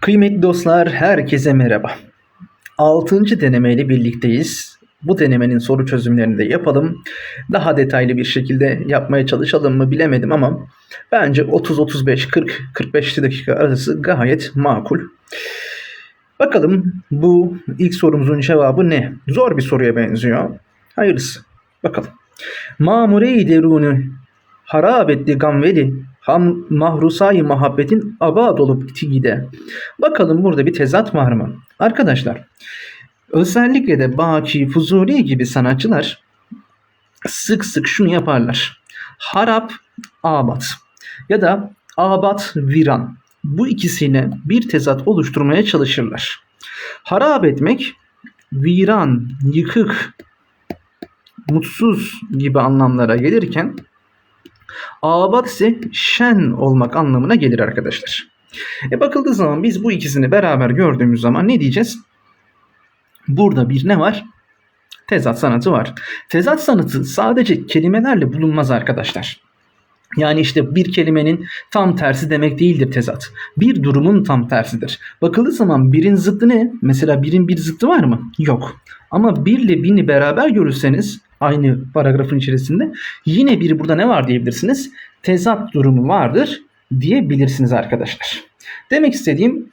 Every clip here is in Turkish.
Kıymetli dostlar, herkese merhaba. 6. denemeyle birlikteyiz. Bu denemenin soru çözümlerini de yapalım. Daha detaylı bir şekilde yapmaya çalışalım mı bilemedim ama bence 30 35 40 45 dakika arası gayet makul. Bakalım bu ilk sorumuzun cevabı ne? Zor bir soruya benziyor. Hayırlısı. Bakalım. Mamure-i deruni harabetti gamveli ham mahrusayı muhabbetin abad olup gide. Bakalım burada bir tezat var mı? Arkadaşlar özellikle de Baki, Fuzuli gibi sanatçılar sık sık şunu yaparlar. Harap, abat ya da abat, viran. Bu ikisine bir tezat oluşturmaya çalışırlar. Harap etmek, viran, yıkık, mutsuz gibi anlamlara gelirken Abat ise şen olmak anlamına gelir arkadaşlar. E bakıldığı zaman biz bu ikisini beraber gördüğümüz zaman ne diyeceğiz? Burada bir ne var? Tezat sanatı var. Tezat sanatı sadece kelimelerle bulunmaz arkadaşlar. Yani işte bir kelimenin tam tersi demek değildir tezat. Bir durumun tam tersidir. Bakıldığı zaman birin zıttı ne? Mesela birin bir zıttı var mı? Yok. Ama bir ile bini beraber görürseniz aynı paragrafın içerisinde yine bir burada ne var diyebilirsiniz? Tezat durumu vardır diyebilirsiniz arkadaşlar. Demek istediğim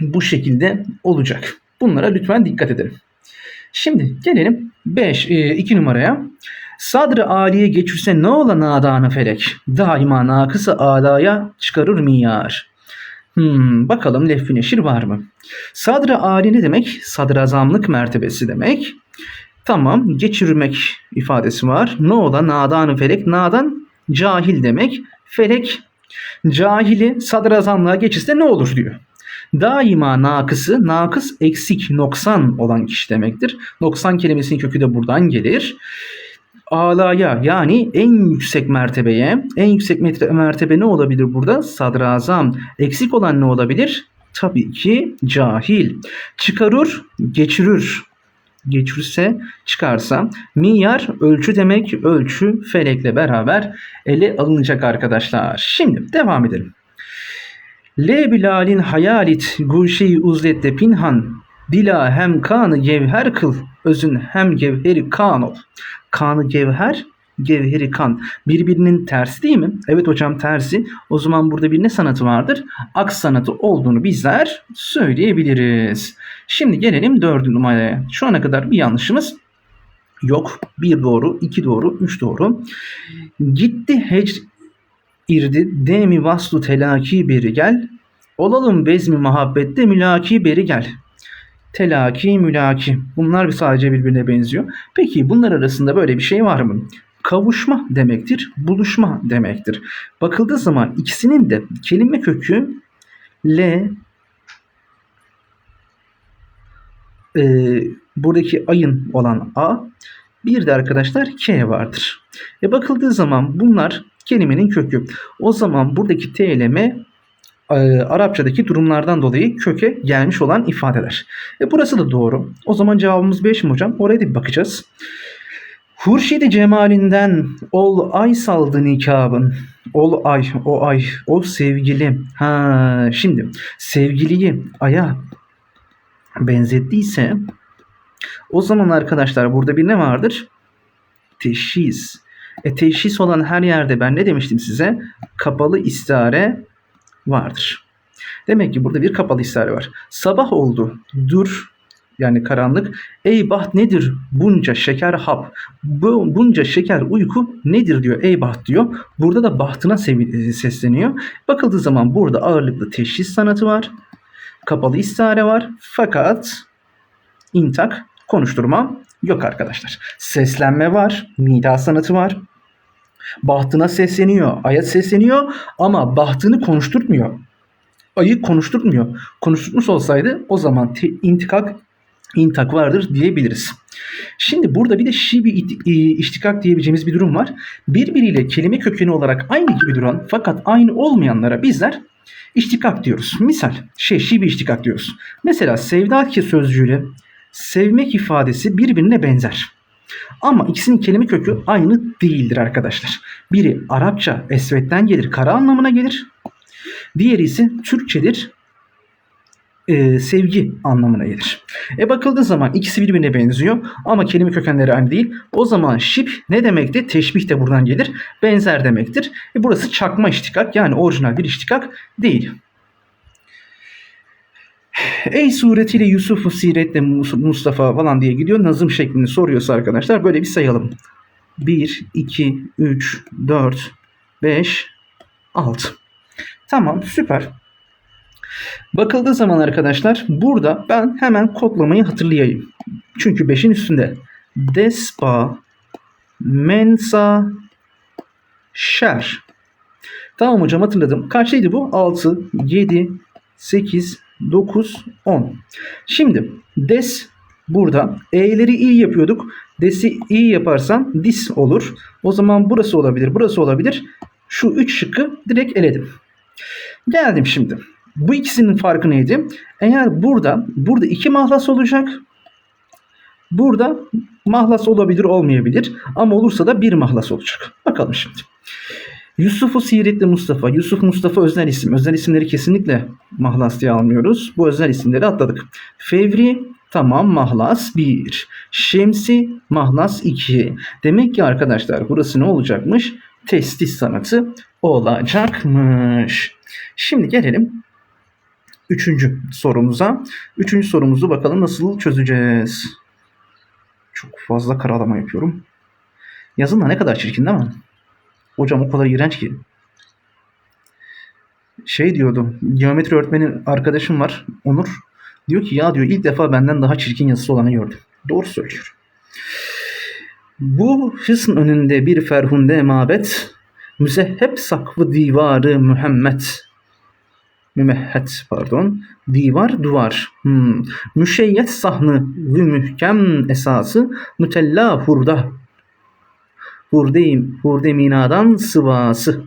bu şekilde olacak. Bunlara lütfen dikkat edelim. Şimdi gelelim 5 2 numaraya. Sadrı aliye geçirse ne ola nadanı felek? Daima nakısı alaya çıkarır miyar. Hmm, bakalım leffi neşir var mı? Sadrı ali ne demek? Sadrazamlık mertebesi demek. Tamam geçirmek ifadesi var. Ne ola nadanı felek? Nadan cahil demek. Felek cahili sadrazamlığa geçirse ne olur diyor. Daima nakısı, nakıs eksik, noksan olan kişi demektir. Noksan kelimesinin kökü de buradan gelir alaya yani en yüksek mertebeye, en yüksek mertebe ne olabilir burada? Sadrazam. Eksik olan ne olabilir? Tabii ki cahil. Çıkarır, geçirir. Geçirse, çıkarsa. Miyar ölçü demek. Ölçü felekle beraber ele alınacak arkadaşlar. Şimdi devam edelim. Le bilalin hayalit guşi uzlette pinhan dila hem kanı gevher kıl özün hem gevheri kan ol. Kanı gevher, gevheri kan. Birbirinin tersi değil mi? Evet hocam tersi. O zaman burada bir ne sanatı vardır? Aks sanatı olduğunu bizler söyleyebiliriz. Şimdi gelelim dördüncü numaraya. Şu ana kadar bir yanlışımız yok. Bir doğru, iki doğru, üç doğru. Gitti hecr irdi demi vaslu telaki beri gel. Olalım bezmi muhabbette mülaki beri gel telaki, mülaki. Bunlar sadece birbirine benziyor. Peki bunlar arasında böyle bir şey var mı? Kavuşma demektir, buluşma demektir. Bakıldığı zaman ikisinin de kelime kökü L e, buradaki ayın olan A bir de arkadaşlar K vardır. E bakıldığı zaman bunlar kelimenin kökü. O zaman buradaki T e, Arapçadaki durumlardan dolayı köke gelmiş olan ifadeler. E, burası da doğru. O zaman cevabımız 5 mi hocam? Oraya da bir bakacağız. Hurşidi cemalinden ol ay saldı nikabın. Ol ay, o ay, o sevgili. Ha, şimdi sevgiliyi aya benzettiyse o zaman arkadaşlar burada bir ne vardır? Teşhis. E teşhis olan her yerde ben ne demiştim size? Kapalı istare vardır. Demek ki burada bir kapalı istihare var. Sabah oldu. Dur yani karanlık. Ey baht nedir bunca şeker hap? Bu, bunca şeker uyku nedir diyor. Ey baht diyor. Burada da bahtına sesleniyor. Bakıldığı zaman burada ağırlıklı teşhis sanatı var. Kapalı istihare var. Fakat intak konuşturma yok arkadaşlar. Seslenme var. Nida sanatı var. Bahtına sesleniyor. Aya sesleniyor ama bahtını konuşturtmuyor. Ayı konuşturtmuyor. Konuşturmuş olsaydı o zaman te- intikak intak vardır diyebiliriz. Şimdi burada bir de şibi iştikak diyebileceğimiz bir durum var. Birbiriyle kelime kökeni olarak aynı gibi duran fakat aynı olmayanlara bizler iştikak diyoruz. Misal şey şibi iştikak diyoruz. Mesela sevda ki sözcüğüyle sevmek ifadesi birbirine benzer. Ama ikisinin kelime kökü aynı değildir arkadaşlar. Biri Arapça esvetten gelir, kara anlamına gelir. Diğeri ise Türkçedir. E, sevgi anlamına gelir. E bakıldığı zaman ikisi birbirine benziyor ama kelime kökenleri aynı değil. O zaman şip ne demekti? Teşbih de buradan gelir. Benzer demektir. E burası çakma iştikak yani orijinal bir iştikak değil. Ey suretiyle Yusuf'u siretle Mustafa falan diye gidiyor. Nazım şeklini soruyorsa arkadaşlar böyle bir sayalım. 1, 2, 3, 4, 5, 6. Tamam süper. Bakıldığı zaman arkadaşlar burada ben hemen kodlamayı hatırlayayım. Çünkü 5'in üstünde. Despa, mensa, şer. Tamam hocam hatırladım. Kaçtaydı bu? 6, 7, 8, 9, 10. Şimdi des burada. E'leri iyi yapıyorduk. Des'i iyi yaparsam dis olur. O zaman burası olabilir, burası olabilir. Şu 3 şıkkı direkt eledim. Geldim şimdi. Bu ikisinin farkı neydi? Eğer burada burada iki mahlas olacak. Burada mahlas olabilir olmayabilir. Ama olursa da bir mahlas olacak. Bakalım şimdi. Yusuf'u Siretli Mustafa. Yusuf Mustafa özel isim. Özel isimleri kesinlikle mahlas diye almıyoruz. Bu özel isimleri atladık. Fevri tamam mahlas 1. Şemsi mahlas 2. Demek ki arkadaşlar burası ne olacakmış? Testis sanatı olacakmış. Şimdi gelelim üçüncü sorumuza. Üçüncü sorumuzu bakalım nasıl çözeceğiz. Çok fazla karalama yapıyorum. Yazın da ne kadar çirkin değil mi? Hocam o kadar iğrenç ki. Şey diyordu. Geometri öğretmeni arkadaşım var. Onur. Diyor ki ya diyor ilk defa benden daha çirkin yazısı olanı gördüm. Doğru söylüyor. Bu hısn önünde bir ferhunde mabet, müzehheb sakvı divarı Muhammed mümehhet pardon divar duvar hmm. müşeyyet sahnı ve mühkem esası mütella hurda hurdeyim hurde minadan sıvası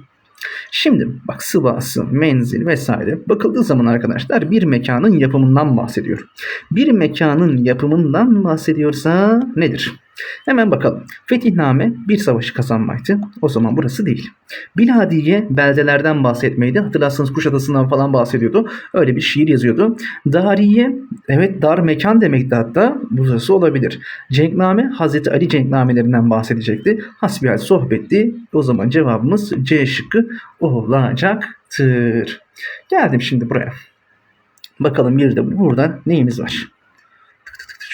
Şimdi bak sıvası, menzil vesaire bakıldığı zaman arkadaşlar bir mekanın yapımından bahsediyor. Bir mekanın yapımından bahsediyorsa nedir? Hemen bakalım. Fetihname bir savaşı kazanmaktı. O zaman burası değil. Biladiye beldelerden bahsetmeydi. Hatırlarsanız Kuşadası'ndan falan bahsediyordu. Öyle bir şiir yazıyordu. Dariye evet dar mekan demekti hatta. Burası olabilir. Cenkname Hazreti Ali cenknamelerinden bahsedecekti. Hasbihal sohbetti. O zaman cevabımız C şıkkı olacaktır. Geldim şimdi buraya. Bakalım bir de burada neyimiz var?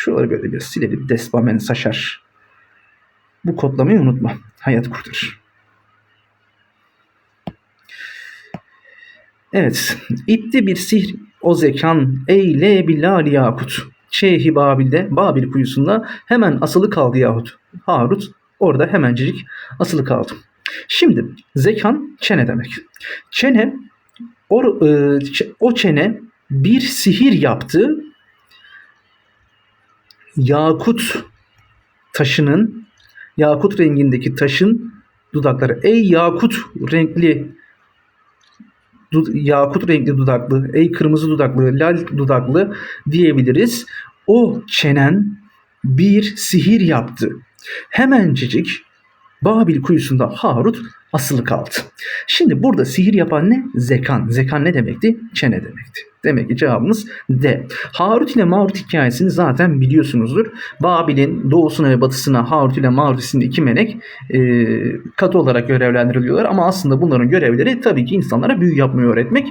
Şuraları böyle bir silelim. Despamen saşar. Bu kodlamayı unutma. Hayat kurtarır. Evet. İtti bir sihr o zekan eyle billal yakut. Şeyhi Babil'de Babil kuyusunda hemen asılı kaldı yahut. Harut orada hemencik asılı kaldı. Şimdi zekan çene demek. Çene o, e, o çene bir sihir yaptı yakut taşının yakut rengindeki taşın dudakları. Ey yakut renkli yakut renkli dudaklı, ey kırmızı dudaklı, lal dudaklı diyebiliriz. O çenen bir sihir yaptı. Hemencecik Babil kuyusunda Harut asılı kaldı. Şimdi burada sihir yapan ne? Zekan. Zekan ne demekti? Çene demekti. Demek ki cevabımız D. Harut ile Marut hikayesini zaten biliyorsunuzdur. Babil'in doğusuna ve batısına Harut ile Marut isimli iki melek e, katı olarak görevlendiriliyorlar. Ama aslında bunların görevleri tabii ki insanlara büyü yapmayı öğretmek.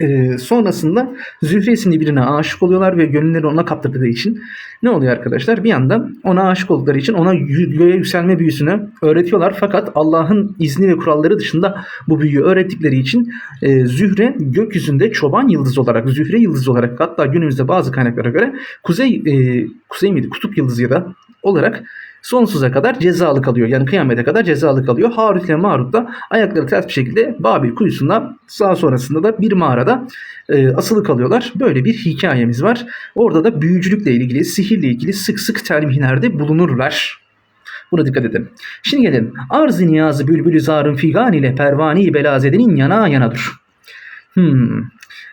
E, sonrasında Zühre isimli birine aşık oluyorlar ve gönülleri ona kaptırdığı için ne oluyor arkadaşlar? Bir anda ona aşık oldukları için ona göğe yükselme büyüsünü öğretiyorlar. Fakat Allah'ın izni ve kuralları dışında bu büyüyü öğrettikleri için e, Zühre gökyüzünde çoban yıldızı olarak, Zühre yıldızı olarak hatta günümüzde bazı kaynaklara göre kuzey e, kuzey miydi? Kutup yıldızı ya da olarak sonsuza kadar cezalı kalıyor. Yani kıyamete kadar cezalı kalıyor. Harut ile Marut da ayakları ters bir şekilde Babil kuyusunda daha sonrasında da bir mağarada e, asılı kalıyorlar. Böyle bir hikayemiz var. Orada da büyücülükle ilgili, sihirle ilgili sık sık telmihlerde bulunurlar. Buna dikkat edin. Şimdi gelin. Arz-ı niyazı bülbülü zarın figan ile pervani belazedenin yana yana dur. Hmm.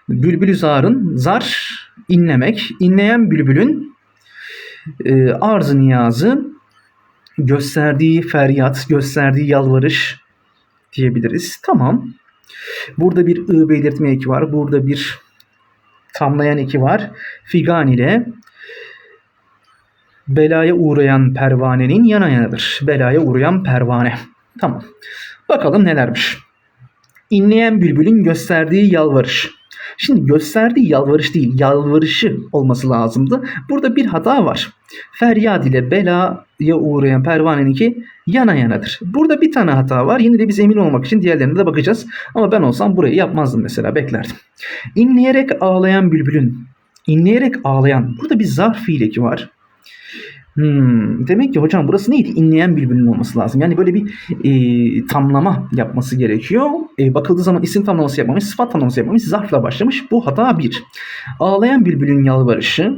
Bülbülü zarın, zar inlemek, inleyen bülbülün e, arz-ı niyazı gösterdiği feryat, gösterdiği yalvarış diyebiliriz. Tamam. Burada bir ı belirtme eki var. Burada bir Tamlayan iki var. Figan ile belaya uğrayan pervanenin yana yanıdır. Belaya uğrayan pervane. Tamam. Bakalım nelermiş. İnleyen bülbülün gösterdiği yalvarış. Şimdi gösterdiği yalvarış değil, yalvarışı olması lazımdı. Burada bir hata var. Feryat ile belaya uğrayan pervaneninki yana yanadır. Burada bir tane hata var. Yine de biz emin olmak için diğerlerine de bakacağız. Ama ben olsam burayı yapmazdım mesela, beklerdim. İnleyerek ağlayan bülbülün. İnleyerek ağlayan. Burada bir zarf fiileki var. Hmm, demek ki hocam burası neydi? İnleyen bülbülün olması lazım. Yani böyle bir e, tamlama yapması gerekiyor. E, bakıldığı zaman isim tamlaması yapmamış, sıfat tamlaması yapmamış, zarfla başlamış. Bu hata bir. Ağlayan bülbülün yalvarışı.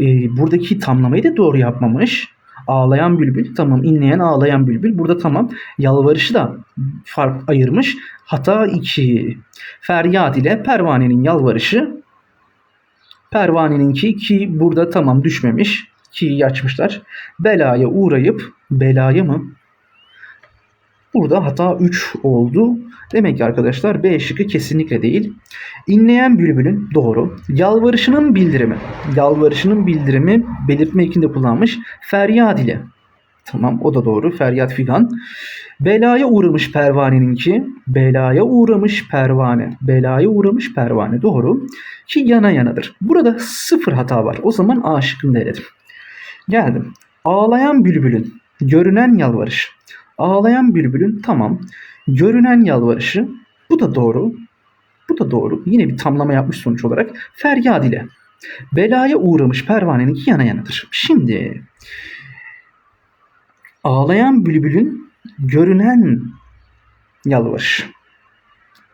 E, buradaki tamlamayı da doğru yapmamış. Ağlayan bülbül tamam inleyen ağlayan bülbül burada tamam yalvarışı da fark ayırmış. Hata 2. Feryat ile pervanenin yalvarışı pervaneninki ki burada tamam düşmemiş ki açmışlar. Belaya uğrayıp belaya mı? Burada hata 3 oldu. Demek ki arkadaşlar B şıkkı kesinlikle değil. İnleyen bülbülün doğru. Yalvarışının bildirimi. Yalvarışının bildirimi belirtme ekinde kullanmış. Feryat ile. Tamam o da doğru. Feryat figan. Belaya uğramış pervaneninki. Belaya uğramış pervane. Belaya uğramış pervane. Doğru. Ki yana yanadır. Burada sıfır hata var. O zaman A şıkkını eledim. Geldim. Ağlayan bülbülün görünen yalvarış. Ağlayan bülbülün tamam. Görünen yalvarışı. Bu da doğru. Bu da doğru. Yine bir tamlama yapmış sonuç olarak. Feryat ile. Belaya uğramış pervanenin yana yanıdır. Şimdi ağlayan bülbülün görünen yalvarış.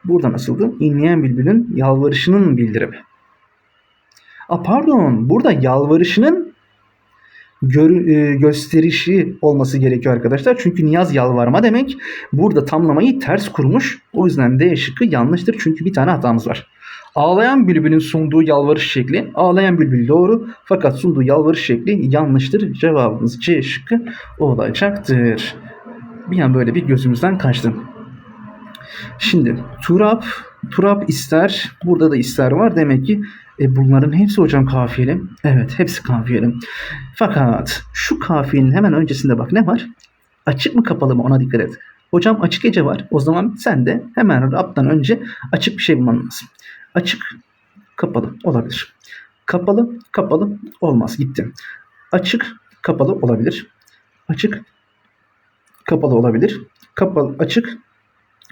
Burada nasıldı? İnleyen bülbülün yalvarışının bildirimi. A pardon, burada yalvarışının gör, e, gösterişi olması gerekiyor arkadaşlar. Çünkü niyaz yalvarma demek. Burada tamlamayı ters kurmuş. O yüzden D şıkkı yanlıştır. Çünkü bir tane hatamız var. Ağlayan bülbülün sunduğu yalvarış şekli. Ağlayan bülbül doğru. Fakat sunduğu yalvarış şekli yanlıştır. Cevabımız C şıkkı olacaktır. Bir an böyle bir gözümüzden kaçtı. Şimdi Turap, Turap ister. Burada da ister var. Demek ki e, bunların hepsi hocam kafiyeli. Evet hepsi kafiyeli. Fakat şu kafiyenin hemen öncesinde bak ne var? Açık mı kapalı mı ona dikkat et. Hocam açık gece var. O zaman sen de hemen Rab'dan önce açık bir şey bulman lazım. Açık, kapalı olabilir. Kapalı, kapalı olmaz. Gitti. Açık, kapalı olabilir. Açık, kapalı olabilir. Kapalı, açık,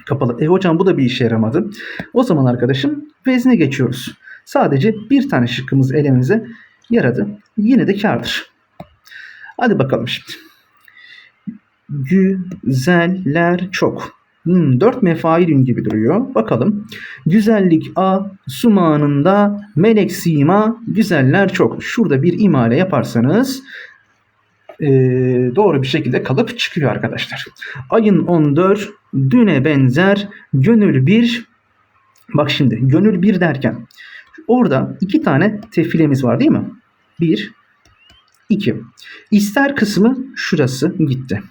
kapalı. E hocam bu da bir işe yaramadı. O zaman arkadaşım vezne geçiyoruz. Sadece bir tane şıkkımız elimize yaradı. Yine de kardır. Hadi bakalım şimdi. Güzeller çok. Hmm, dört mefailün gibi duruyor. Bakalım. Güzellik A, sumanında melek sima, güzeller çok. Şurada bir imale yaparsanız e, doğru bir şekilde kalıp çıkıyor arkadaşlar. Ayın 14 düne benzer gönül bir bak şimdi gönül bir derken orada iki tane tefilemiz var değil mi? Bir, iki. İster kısmı şurası gitti.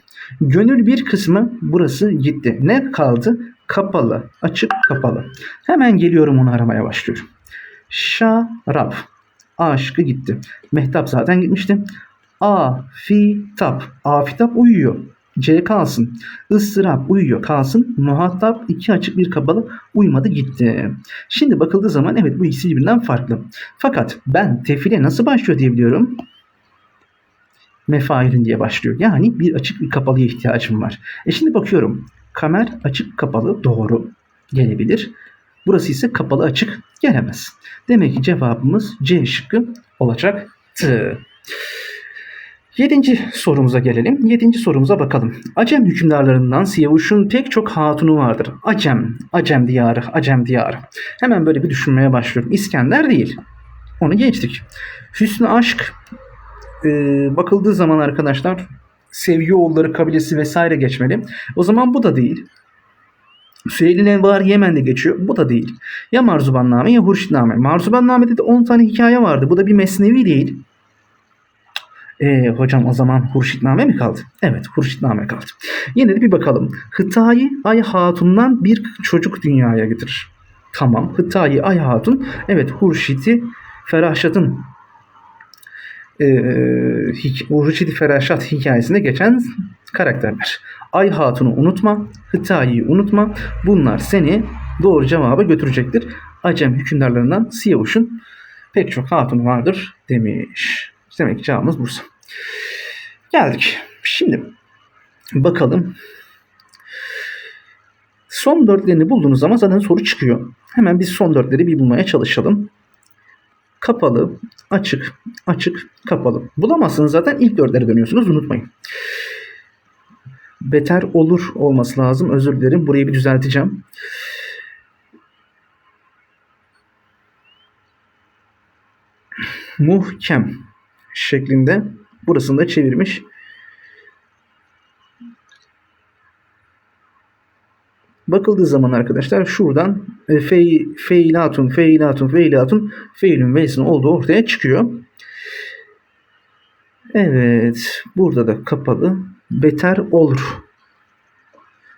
Gönül bir kısmı burası gitti. Ne kaldı? Kapalı, açık, kapalı. Hemen geliyorum onu aramaya başlıyorum. Şarap. A şıkkı gitti. Mehtap zaten gitmişti. Afitap. Afitap uyuyor. C kalsın. Istırap uyuyor kalsın. Muhatap iki açık bir kapalı uymadı gitti. Şimdi bakıldığı zaman evet bu ikisi birbirinden farklı. Fakat ben tefile nasıl başlıyor diyebiliyorum. Mefailin diye başlıyor. Yani bir açık bir kapalıya ihtiyacım var. E şimdi bakıyorum. Kamer açık kapalı doğru gelebilir. Burası ise kapalı açık gelemez. Demek ki cevabımız C şıkkı olacaktı. Yedinci sorumuza gelelim. Yedinci sorumuza bakalım. Acem hükümdarlarından Siyavuş'un pek çok hatunu vardır. Acem, Acem diyarı, Acem diyarı. Hemen böyle bir düşünmeye başlıyorum. İskender değil. Onu geçtik. Hüsnü aşk e, bakıldığı zaman arkadaşlar sevgi oğulları kabilesi vesaire geçmeli. O zaman bu da değil. Süheyl Envar Yemen'de geçiyor. Bu da değil. Ya Marzubanname ya Hurşitname. Marzubanname'de de 10 tane hikaye vardı. Bu da bir mesnevi değil. E, hocam o zaman Hurşitname mi kaldı? Evet Hurşitname kaldı. Yine de bir bakalım. Hıtayı Ay Hatun'dan bir çocuk dünyaya getirir. Tamam. Hıtayi Ay Hatun. Evet Hurşit'i Ferahşat'ın e, Hurşit-i Ferahşat hikayesinde geçen karakterler. Ay Hatun'u unutma. Hıtayi'yi unutma. Bunlar seni doğru cevaba götürecektir. Acem hükümdarlarından Siyavuş'un pek çok hatun vardır demiş. Demek ki cevabımız Bursa. Geldik. Şimdi bakalım. Son dörtlerini bulduğunuz zaman zaten soru çıkıyor. Hemen biz son dörtleri bir bulmaya çalışalım. Kapalı, açık, açık, kapalı. Bulamazsınız zaten ilk dörtlere dönüyorsunuz unutmayın. Beter olur olması lazım. Özür dilerim. Burayı bir düzelteceğim. Muhkem şeklinde. Burasını da çevirmiş. Bakıldığı zaman arkadaşlar şuradan e, fey, feilatun, feilatun, feilatun, feilün veysin olduğu ortaya çıkıyor. Evet. Burada da kapalı. Beter olur.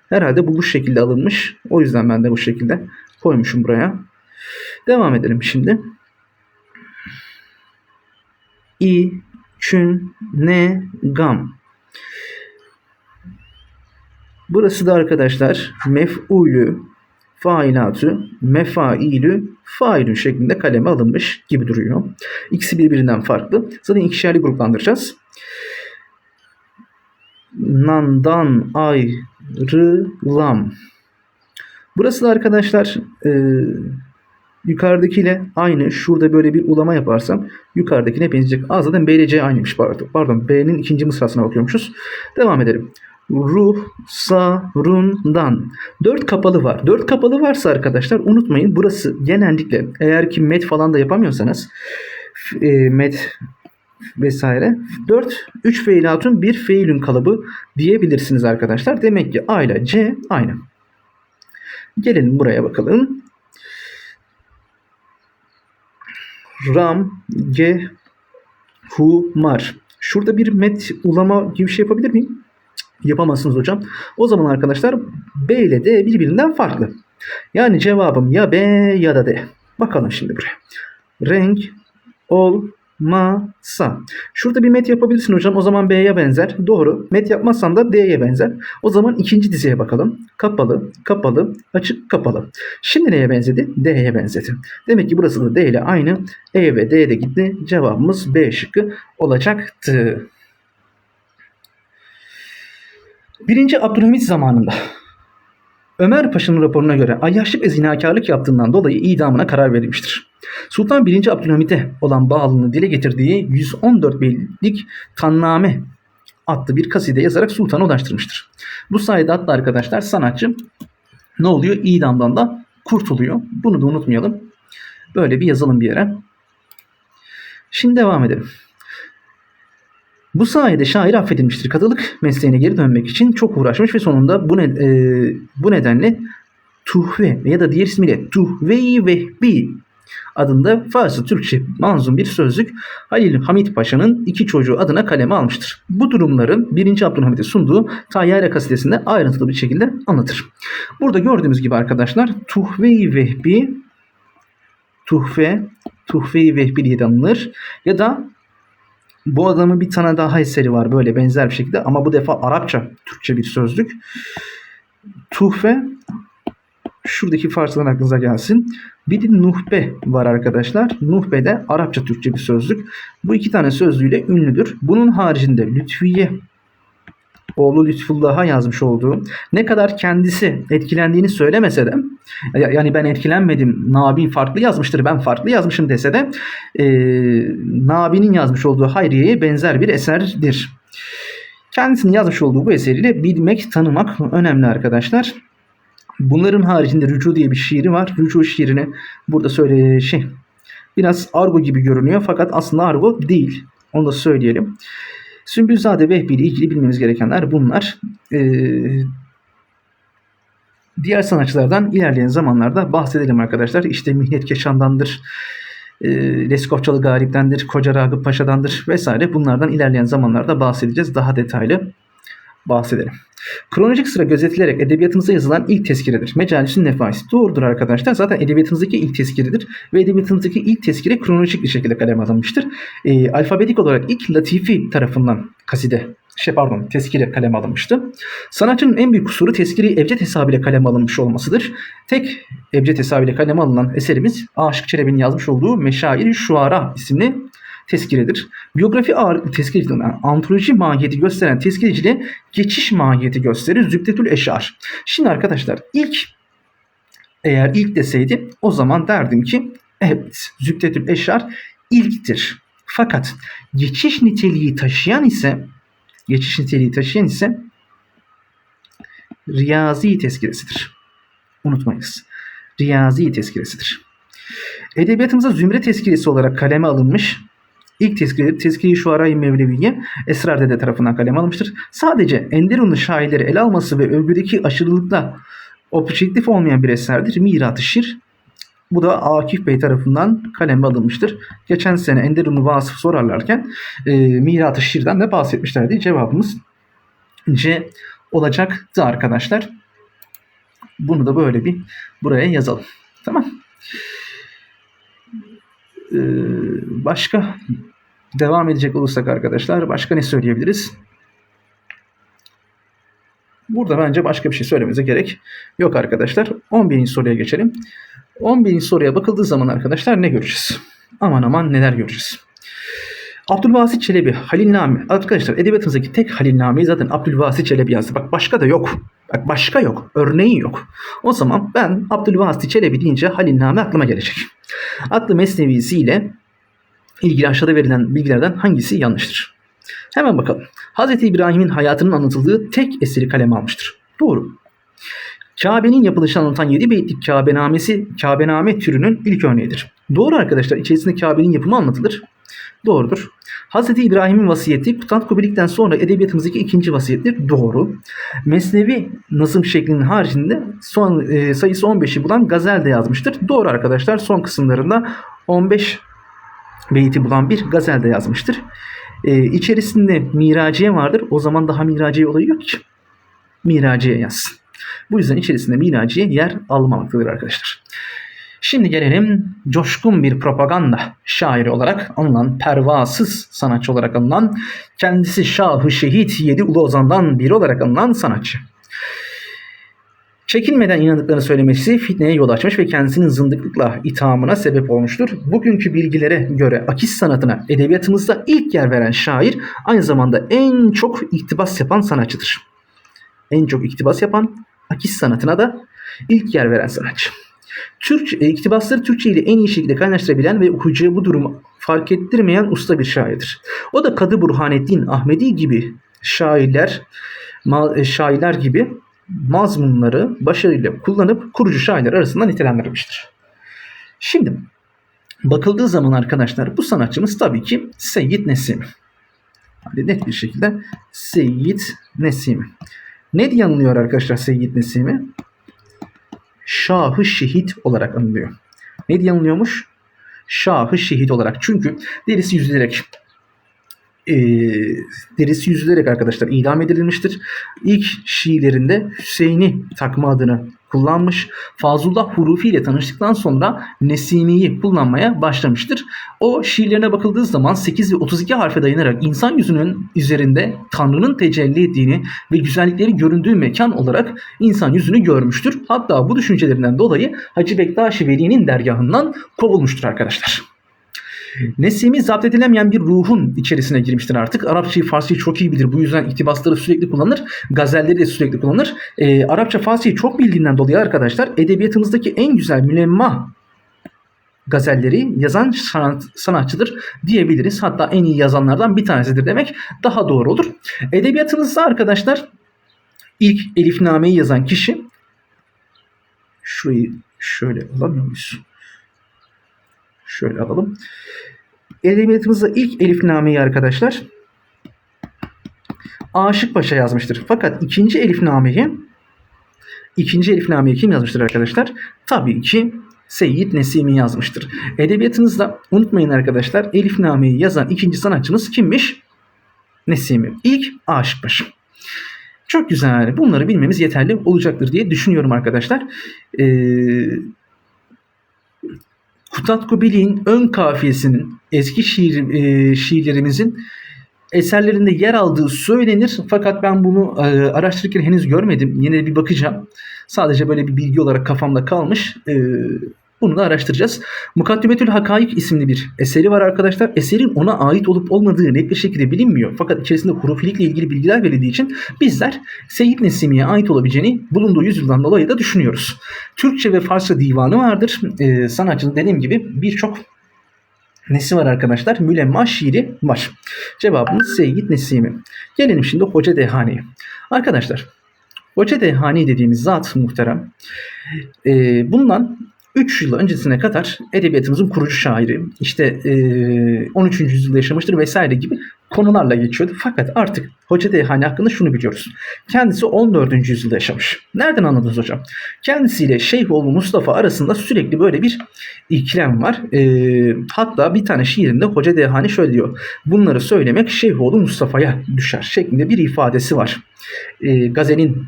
Herhalde bu bu şekilde alınmış. O yüzden ben de bu şekilde koymuşum buraya. Devam edelim şimdi. İ, çün, ne, gam. Burası da arkadaşlar mef'ulü, failatü, mefailü, failü şeklinde kaleme alınmış gibi duruyor. İkisi birbirinden farklı. Zaten ikişerli gruplandıracağız. Nandan ayrılam. Burası da arkadaşlar e, yukarıdakiyle aynı. Şurada böyle bir ulama yaparsam yukarıdakine benzeyecek. Aa, zaten B ile C aynıymış. Pardon. B'nin ikinci mısrasına bakıyormuşuz. Devam edelim. Ruh, sa, rundan. Dört kapalı var. Dört kapalı varsa arkadaşlar unutmayın burası genellikle eğer ki met falan da yapamıyorsanız e, met vesaire 4 3 feilatun bir feilün kalıbı diyebilirsiniz arkadaşlar. Demek ki A ile C aynı. Gelelim buraya bakalım. Ram, Ge, Hu, Mar. Şurada bir met ulama gibi bir şey yapabilir miyim? Yapamazsınız hocam. O zaman arkadaşlar B ile D birbirinden farklı. Yani cevabım ya B ya da D. Bakalım şimdi buraya. Renk, ol, ma, sa. Şurada bir met yapabilirsin hocam. O zaman B'ye benzer. Doğru. Met yapmazsam da D'ye benzer. O zaman ikinci dizeye bakalım. Kapalı, kapalı, açık, kapalı. Şimdi neye benzedi? D'ye benzedi. Demek ki burası da D ile aynı. E ve D de gitti. Cevabımız B şıkkı olacaktı. Birinci Abdülhamit zamanında Ömer Paşa'nın raporuna göre ayyaşlık ve zinakarlık yaptığından dolayı idamına karar verilmiştir. Sultan 1. Abdülhamit'e olan bağlılığını dile getirdiği 114 beylik Tanname adlı bir kaside yazarak sultana ulaştırmıştır. Bu sayede hatta arkadaşlar sanatçı ne oluyor? İdamdan da kurtuluyor. Bunu da unutmayalım. Böyle bir yazalım bir yere. Şimdi devam edelim. Bu sayede şair affedilmiştir. Kadılık mesleğine geri dönmek için çok uğraşmış ve sonunda bu, ne, e, bu nedenle Tuhve ya da diğer ismiyle Tuhve-i Vehbi adında Farsça Türkçe manzum bir sözlük Halil Hamit Paşa'nın iki çocuğu adına kaleme almıştır. Bu durumları 1. Abdülhamit'e sunduğu Tayyare kasidesinde ayrıntılı bir şekilde anlatır. Burada gördüğümüz gibi arkadaşlar Tuhve-i Vehbi Tuhfe, Tuhfe-i Vehbi diye de. Ya da bu adamın bir tane daha eseri var böyle benzer bir şekilde ama bu defa Arapça, Türkçe bir sözlük. Tuhfe şuradaki Farsçadan aklınıza gelsin. Bir de Nuhbe var arkadaşlar. Nuhbe de Arapça Türkçe bir sözlük. Bu iki tane sözlüğüyle ünlüdür. Bunun haricinde Lütfiye oğlu Lütfullah'a yazmış olduğu ne kadar kendisi etkilendiğini söylemese de yani ben etkilenmedim Nabi farklı yazmıştır ben farklı yazmışım dese de e, Nabi'nin yazmış olduğu Hayriye'ye benzer bir eserdir. Kendisinin yazmış olduğu bu eseriyle bilmek, tanımak önemli arkadaşlar. Bunların haricinde Rücu diye bir şiiri var. Rücu şiirini burada söyle şey biraz argo gibi görünüyor fakat aslında argo değil. Onu da söyleyelim. Sümbülzade Vehbi ile ilgili bilmemiz gerekenler bunlar. Ee, diğer sanatçılardan ilerleyen zamanlarda bahsedelim arkadaşlar. İşte Mihnet Keşan'dandır, e, Leskovçalı Galip'tendir, Koca Ragıp Paşa'dandır vesaire. Bunlardan ilerleyen zamanlarda bahsedeceğiz. Daha detaylı bahsedelim. Kronolojik sıra gözetilerek edebiyatımıza yazılan ilk tezkiredir. Mecalisün Nefais. Doğrudur arkadaşlar. Zaten edebiyatımızdaki ilk tezkiredir. Ve edebiyatımızdaki ilk tezkire kronolojik bir şekilde kaleme alınmıştır. E, alfabetik olarak ilk Latifi tarafından kaside şey pardon tezkire kaleme alınmıştı. Sanatçının en büyük kusuru tezkireyi ebced hesabıyla kaleme alınmış olmasıdır. Tek ebced hesabıyla kaleme alınan eserimiz Aşık Çelebi'nin yazmış olduğu Meşair-i Şuara isimli tezkiredir. Biyografi ağırlıklı tezkirecilikten yani antoloji mahiyeti gösteren tezkireciliğe geçiş mahiyeti gösterir Zübdetül Eşar. Şimdi arkadaşlar ilk eğer ilk deseydi o zaman derdim ki evet Zübdetül Eşar ilktir. Fakat geçiş niteliği taşıyan ise geçiş niteliği taşıyan ise Riyazi tezkiresidir. Unutmayınız. Riyazi tezkiresidir. Edebiyatımıza zümre tezkiresi olarak kaleme alınmış İlk tezkiri, tezkiri Şuara-i Mevleviye Esrar Dede tarafından kaleme alınmıştır. Sadece Enderunlu şairleri ele alması ve övgüdeki aşırılıkla objektif olmayan bir eserdir. Mirat-ı Şir. Bu da Akif Bey tarafından kaleme alınmıştır. Geçen sene Enderunlu vasıf sorarlarken e, Mirat-ı Şir'den de bahsetmişlerdi. Cevabımız C olacaktı arkadaşlar. Bunu da böyle bir buraya yazalım. Tamam. Ee, başka devam edecek olursak arkadaşlar başka ne söyleyebiliriz? Burada bence başka bir şey söylememize gerek yok arkadaşlar. 11. soruya geçelim. 11. soruya bakıldığı zaman arkadaşlar ne göreceğiz? Aman aman neler göreceğiz. Abdülvasit Çelebi, Halil Nami. Arkadaşlar edebiyatımızdaki tek Halil Nami'yi zaten Abdülvasit Çelebi yazdı. Bak başka da yok. Bak başka yok. Örneği yok. O zaman ben Abdülvasit Çelebi deyince Halil Nami aklıma gelecek. Adlı mesnevisi ile ilgili aşağıda verilen bilgilerden hangisi yanlıştır? Hemen bakalım. Hz. İbrahim'in hayatının anlatıldığı tek eseri kaleme almıştır. Doğru. Kabe'nin yapılışını anlatan 7 beytlik Kabe'namesi Kabe'name türünün ilk örneğidir. Doğru arkadaşlar. İçerisinde Kabe'nin yapımı anlatılır. Doğrudur. Hz. İbrahim'in vasiyeti Kutant Kubilik'ten sonra edebiyatımızdaki ikinci vasiyettir. Doğru. Mesnevi nazım şeklinin haricinde son e, sayısı 15'i bulan gazel de yazmıştır. Doğru arkadaşlar. Son kısımlarında 15 beyti bulan bir gazel de yazmıştır. E, içerisinde Miraciye vardır. O zaman daha Miraciye olayı yok ki. Miraciye yazsın. Bu yüzden içerisinde Miraciye yer almamaktadır arkadaşlar. Şimdi gelelim coşkun bir propaganda şairi olarak anılan, pervasız sanatçı olarak anılan, kendisi Şahı Şehit Yedi Ulu Ozan'dan biri olarak anılan sanatçı. Çekinmeden inandıklarını söylemesi fitneye yol açmış ve kendisinin zındıklıkla ithamına sebep olmuştur. Bugünkü bilgilere göre akis sanatına edebiyatımızda ilk yer veren şair aynı zamanda en çok iktibas yapan sanatçıdır. En çok iktibas yapan akis sanatına da ilk yer veren sanatçı. Türk e, iktibasları Türkçe ile en iyi şekilde kaynaştırabilen ve okuyucuya bu durumu fark ettirmeyen usta bir şairdir. O da Kadı Burhanettin Ahmedi gibi şairler e, şairler gibi mazmunları başarıyla kullanıp kurucu şairler arasında nitelendirilmiştir. Şimdi bakıldığı zaman arkadaşlar bu sanatçımız tabii ki Seyyid Nesimi. Hadi net bir şekilde Seyyid Nesimi. Ne diye anılıyor arkadaşlar Seyyid Nesimi? Şahı Şehit olarak anılıyor. Ne diye anılıyormuş? Şahı Şehit olarak. Çünkü derisi yüzülerek e, derisi yüzülerek arkadaşlar idam edilmiştir. İlk şiirlerinde Hüseyin'i takma adını kullanmış. Fazullah Hurufi ile tanıştıktan sonra Nesimi'yi kullanmaya başlamıştır. O şiirlerine bakıldığı zaman 8 ve 32 harfe dayanarak insan yüzünün üzerinde Tanrı'nın tecelli ettiğini ve güzellikleri göründüğü mekan olarak insan yüzünü görmüştür. Hatta bu düşüncelerinden dolayı Hacı Bektaşi Veli'nin dergahından kovulmuştur arkadaşlar. Nesimi zapt edilemeyen bir ruhun içerisine girmiştir artık. Arapçayı, Farsçayı çok iyi bilir. Bu yüzden iktibasları sürekli kullanır. Gazelleri de sürekli kullanır. E, Arapça, Farsçayı çok bildiğinden dolayı arkadaşlar edebiyatımızdaki en güzel mülemma gazelleri yazan sanat, sanatçıdır diyebiliriz. Hatta en iyi yazanlardan bir tanesidir demek daha doğru olur. Edebiyatımızda arkadaşlar ilk Elifname'yi yazan kişi şurayı şöyle alamıyor muyuz? Şöyle alalım. Edebiyatımızda ilk elifnameyi arkadaşlar Aşık Paşa yazmıştır. Fakat ikinci elifnameyi ikinci elifnameyi kim yazmıştır arkadaşlar? Tabii ki Seyyid Nesimi yazmıştır. Edebiyatınızda unutmayın arkadaşlar elifnameyi yazan ikinci sanatçımız kimmiş? Nesimi. İlk Aşık Paşa. Çok güzel. Bunları bilmemiz yeterli olacaktır diye düşünüyorum arkadaşlar. Ee, Kutatku Bilik'in ön kafiyesinin eski şiir, e, şiirlerimizin eserlerinde yer aldığı söylenir. Fakat ben bunu e, araştırırken henüz görmedim. Yine bir bakacağım. Sadece böyle bir bilgi olarak kafamda kalmış. E, bunu da araştıracağız. Mukaddimetül Hakaik isimli bir eseri var arkadaşlar. Eserin ona ait olup olmadığı net bir şekilde bilinmiyor. Fakat içerisinde hurufilikle ilgili bilgiler verildiği için bizler Seyyid Nesimi'ye ait olabileceğini bulunduğu yüzyıldan dolayı da düşünüyoruz. Türkçe ve Farsça divanı vardır. Ee, sanatçının dediğim gibi birçok nesi var arkadaşlar? Mülemma şiiri var. Cevabımız Seyyid Nesimi. Gelelim şimdi Hoca Dehani'ye. Arkadaşlar Hoca Dehani dediğimiz zat muhterem. E, bundan 3 yıl öncesine kadar edebiyatımızın kurucu şairi, işte e, 13. yüzyılda yaşamıştır vesaire gibi konularla geçiyordu. Fakat artık Hoca Dehani hakkında şunu biliyoruz. Kendisi 14. yüzyılda yaşamış. Nereden anladınız hocam? Kendisiyle Şeyhoğlu Mustafa arasında sürekli böyle bir ikilem var. Hatta bir tane şiirinde Hoca Dehani şöyle diyor. Bunları söylemek Şeyhoğlu Mustafa'ya düşer şeklinde bir ifadesi var. E, gazelin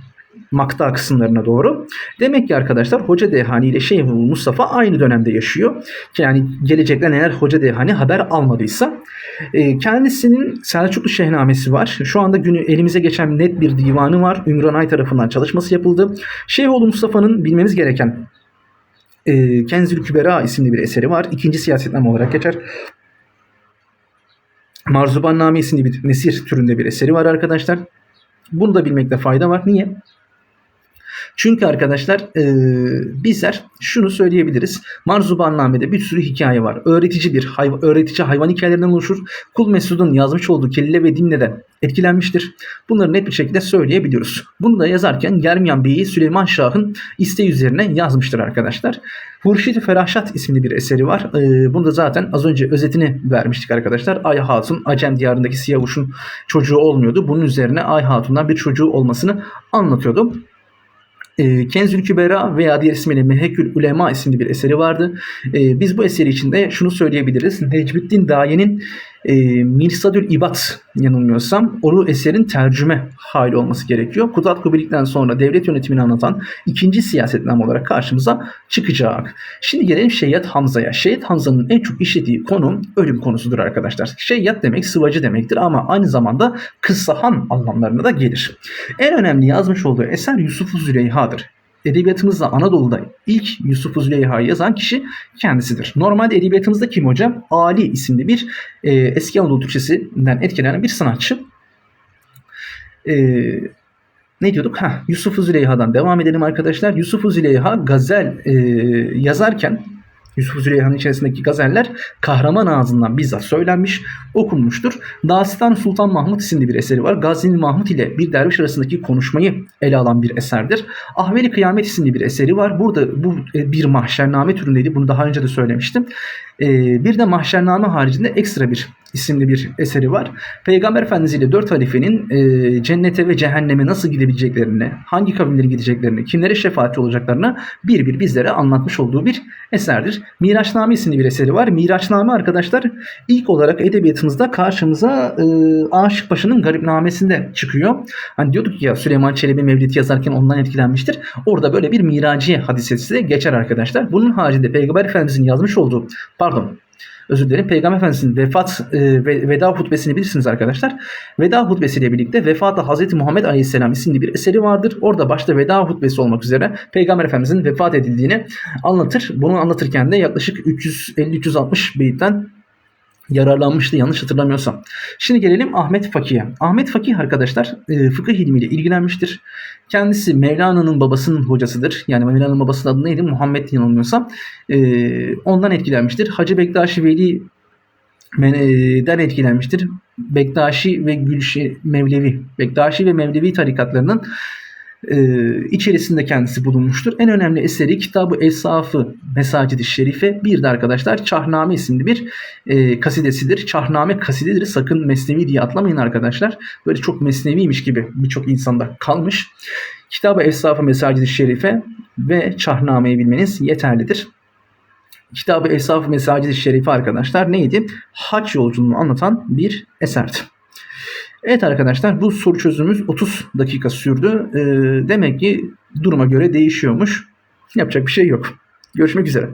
makta kısımlarına doğru. Demek ki arkadaşlar Hoca Dehani ile Şeyh Mustafa aynı dönemde yaşıyor. Yani gelecekten eğer Hoca Dehani haber almadıysa e, kendisinin Selçuklu Şehnamesi var. Şu anda günü elimize geçen net bir divanı var. Ümranay tarafından çalışması yapıldı. Şeyhoğlu Mustafa'nın bilmemiz gereken e, Kenzül Kübera isimli bir eseri var. İkinci siyasetname olarak geçer. Marzubanname isimli bir nesir türünde bir eseri var arkadaşlar. Bunu da bilmekte fayda var. Niye? Çünkü arkadaşlar e, bizler şunu söyleyebiliriz. Marzubannamede bir sürü hikaye var. Öğretici bir hayvan, öğretici hayvan hikayelerinden oluşur. Kul Mesud'un yazmış olduğu Kelle ve Dimne'den etkilenmiştir. Bunları net bir şekilde söyleyebiliyoruz. Bunu da yazarken Germiyan Bey'i Süleyman Şah'ın isteği üzerine yazmıştır arkadaşlar. Hurşit Ferahşat isimli bir eseri var. Ee, bunu da zaten az önce özetini vermiştik arkadaşlar. Ay Hatun Acem diyarındaki Siyavuş'un çocuğu olmuyordu. Bunun üzerine Ay Hatun'dan bir çocuğu olmasını anlatıyordu e, Kenzül Kübera veya diğer ismiyle Mehekül Ulema isimli bir eseri vardı. E, biz bu eseri içinde şunu söyleyebiliriz. Necmettin Daye'nin e, Mirsadül İbat yanılmıyorsam o eserin tercüme hali olması gerekiyor. Kutat Kubilik'ten sonra devlet yönetimini anlatan ikinci siyasetname olarak karşımıza çıkacak. Şimdi gelelim Şeyyat Hamza'ya. Şeyyat Hamza'nın en çok işlediği konu ölüm konusudur arkadaşlar. Şeyyat demek sıvacı demektir ama aynı zamanda kıssahan anlamlarına da gelir. En önemli yazmış olduğu eser Yusuf-u Züleyha'dır edebiyatımızda Anadolu'da ilk Yusuf Züleyha'yı yazan kişi kendisidir. Normalde edebiyatımızda kim hocam? Ali isimli bir e, eski Anadolu Türkçesinden etkilenen bir sanatçı. E, ne diyorduk? Ha, Yusuf Züleyha'dan devam edelim arkadaşlar. Yusuf Züleyha gazel e, yazarken Yusuf Züleyha'nın içerisindeki gazeller kahraman ağzından bizzat söylenmiş, okunmuştur. Dastan Sultan Mahmut isimli bir eseri var. Gazini Mahmut ile bir derviş arasındaki konuşmayı ele alan bir eserdir. Ahveli Kıyamet isimli bir eseri var. Burada bu e, bir mahşername türündeydi. Bunu daha önce de söylemiştim. E, bir de mahşername haricinde ekstra bir isimli bir eseri var. Peygamber Efendimiz ile dört halifenin e, cennete ve cehenneme nasıl gidebileceklerini, hangi kavimlerin gideceklerini, kimlere şefaatçi olacaklarını bir bir bizlere anlatmış olduğu bir eserdir. Miraçname isimli bir eseri var. Miraçname arkadaşlar ilk olarak edebiyatımızda karşımıza e, Aşık Paşa'nın Garipnamesinde çıkıyor. Hani diyorduk ya Süleyman Çelebi Mevlid'i yazarken ondan etkilenmiştir. Orada böyle bir miraciye hadisesi de geçer arkadaşlar. Bunun haricinde Peygamber Efendimizin yazmış olduğu pardon özür dilerim. Peygamber Efendimizin vefat e, veda hutbesini bilirsiniz arkadaşlar. Veda hutbesiyle birlikte vefatı Hazreti Muhammed Aleyhisselam isimli bir eseri vardır. Orada başta veda hutbesi olmak üzere Peygamber Efendimizin vefat edildiğini anlatır. Bunu anlatırken de yaklaşık 350-360 beyitten yararlanmıştı yanlış hatırlamıyorsam. Şimdi gelelim Ahmet Fakih'e. Ahmet Fakih arkadaşlar e, fıkıh ilmiyle ilgilenmiştir. Kendisi Mevlana'nın babasının hocasıdır. Yani Mevlana'nın babasının adı neydi? Muhammed yanılmıyorsam. E, ondan etkilenmiştir. Hacı Bektaşi Veli den etkilenmiştir. Bektaşi ve Gülşi Mevlevi, Bektaşi ve Mevlevi tarikatlarının e, içerisinde kendisi bulunmuştur. En önemli eseri kitabı Esafı Mesacid-i Şerife bir de arkadaşlar Çahname isimli bir e, kasidesidir. Çahname kasidedir. Sakın mesnevi diye atlamayın arkadaşlar. Böyle çok mesneviymiş gibi birçok insanda kalmış. Kitabı Esafı Mesacid-i Şerife ve Çahname'yi bilmeniz yeterlidir. Kitabı Esaf-ı Mesacid-i Şerife arkadaşlar neydi? Hac yolculuğunu anlatan bir eserdi. Evet arkadaşlar bu soru çözümümüz 30 dakika sürdü. Ee, demek ki duruma göre değişiyormuş. Yapacak bir şey yok. Görüşmek üzere.